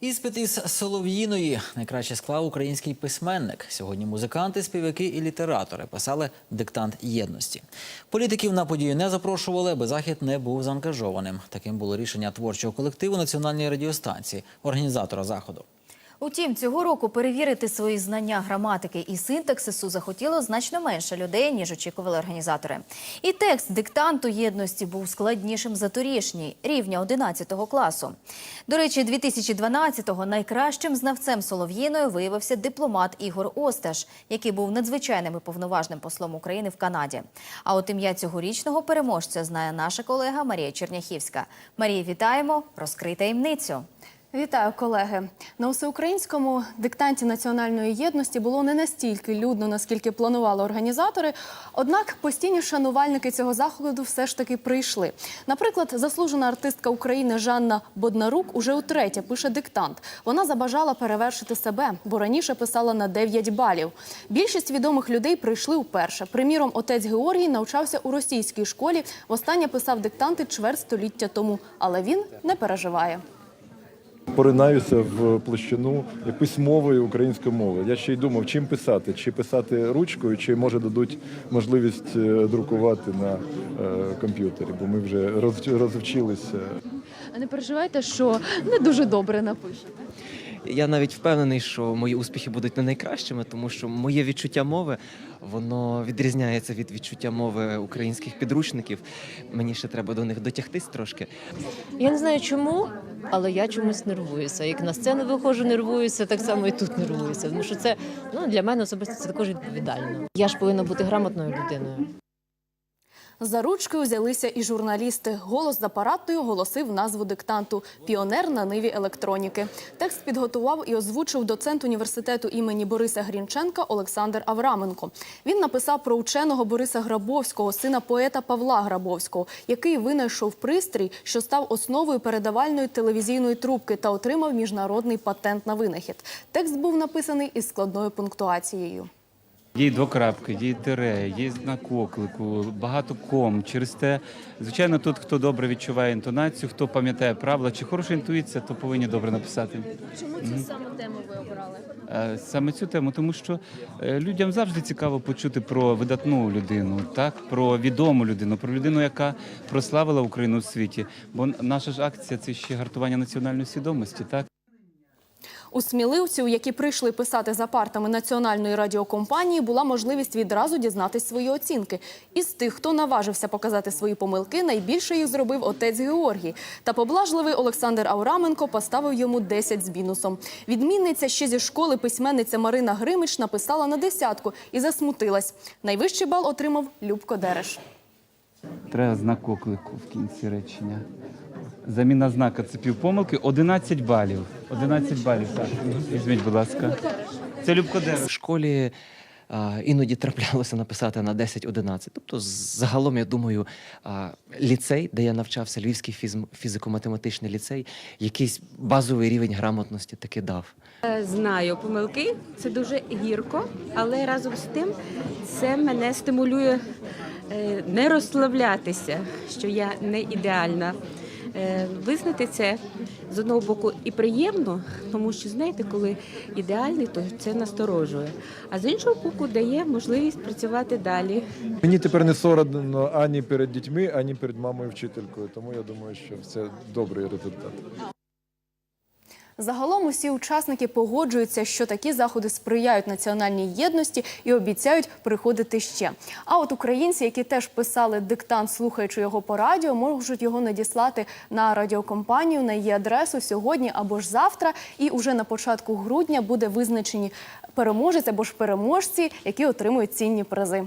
Іспит із Солов'їної найкраще склав український письменник. Сьогодні музиканти, співаки і літератори писали диктант єдності. Політиків на подію не запрошували, аби захід не був заангажованим. Таким було рішення творчого колективу національної радіостанції, організатора заходу. Утім, цього року перевірити свої знання граматики і синтаксису захотіло значно менше людей, ніж очікували організатори. І текст диктанту єдності був складнішим за торішній, рівня 11 класу. До речі, 2012-го найкращим знавцем Солов'їної виявився дипломат Ігор Осташ, який був надзвичайним і повноважним послом України в Канаді. А от ім'я цьогорічного переможця знає наша колега Марія Черняхівська. Марія, вітаємо! Розкрий таємницю. Вітаю, колеги. На всеукраїнському диктанті національної єдності було не настільки людно, наскільки планували організатори. Однак постійні шанувальники цього заходу все ж таки прийшли. Наприклад, заслужена артистка України Жанна Боднарук уже утретє пише диктант. Вона забажала перевершити себе, бо раніше писала на 9 балів. Більшість відомих людей прийшли вперше. Приміром, отець Георгій навчався у російській школі. Востаннє писав диктанти чверть століття тому, але він не переживає. Поринаюся в площину письмової української мови. Я ще й думав, чим писати, чи писати ручкою, чи може дадуть можливість е, друкувати на е, комп'ютері, бо ми вже роз- розвчилися. А не переживайте, що не дуже добре напишете. Я навіть впевнений, що мої успіхи будуть не найкращими, тому що моє відчуття мови воно відрізняється від відчуття мови українських підручників. Мені ще треба до них дотягтись трошки. Я не знаю чому, але я чомусь нервуюся. Як на сцену виходжу, нервуюся, так само і тут нервуюся. Тому що це ну для мене особисто це також відповідально. Я ж повинна бути грамотною людиною. За ручкою взялися і журналісти. Голос з апаратою оголосив назву диктанту Піонер на ниві електроніки. Текст підготував і озвучив доцент університету імені Бориса Грінченка Олександр Авраменко. Він написав про ученого Бориса Грабовського, сина поета Павла Грабовського, який винайшов пристрій, що став основою передавальної телевізійної трубки та отримав міжнародний патент на винахід. Текст був написаний із складною пунктуацією. Є двокрапки, є тире, є знак оклику, багато ком. Через те, звичайно, тут хто добре відчуває інтонацію, хто пам'ятає правила, чи хороша інтуїція, то повинні добре написати. Чому цю саме тему ви обрали? Саме цю тему, тому що е, людям завжди цікаво почути про видатну людину, так про відому людину, про людину, яка прославила Україну в світі. Бо наша ж акція це ще гартування національної свідомості, так. У сміливців, які прийшли писати за партами національної радіокомпанії, була можливість відразу дізнатись свої оцінки. Із тих, хто наважився показати свої помилки, найбільше їх зробив отець Георгій. Та поблажливий Олександр Аураменко поставив йому 10 з мінусом. Відмінниця ще зі школи письменниця Марина Гримич написала на десятку і засмутилась. Найвищий бал отримав Любко Дереш. Треба знак оклику в кінці речення. Заміна знака це півпомилки. 11 балів. 11 балів. Так. Візьміть, будь ласка. Це Любко Дерево. В школі а, іноді траплялося написати на 10-11. Тобто, загалом, я думаю, а, ліцей, де я навчався, Львівський фіз- фізико-математичний ліцей, якийсь базовий рівень грамотності таки дав. Е, Знаю помилки, це дуже гірко, але разом з тим це мене стимулює не розслаблятися, що я не ідеальна. Е, Визнати це з одного боку і приємно, тому що знаєте, коли ідеальний, то це насторожує. А з іншого боку, дає можливість працювати далі. Мені тепер не соромно ані перед дітьми, ані перед мамою вчителькою. Тому я думаю, що це добрий результат. Загалом усі учасники погоджуються, що такі заходи сприяють національній єдності і обіцяють приходити ще. А от українці, які теж писали диктант, слухаючи його по радіо, можуть його надіслати на радіокомпанію на її адресу сьогодні або ж завтра. І уже на початку грудня буде визначені переможець або ж переможці, які отримують цінні призи.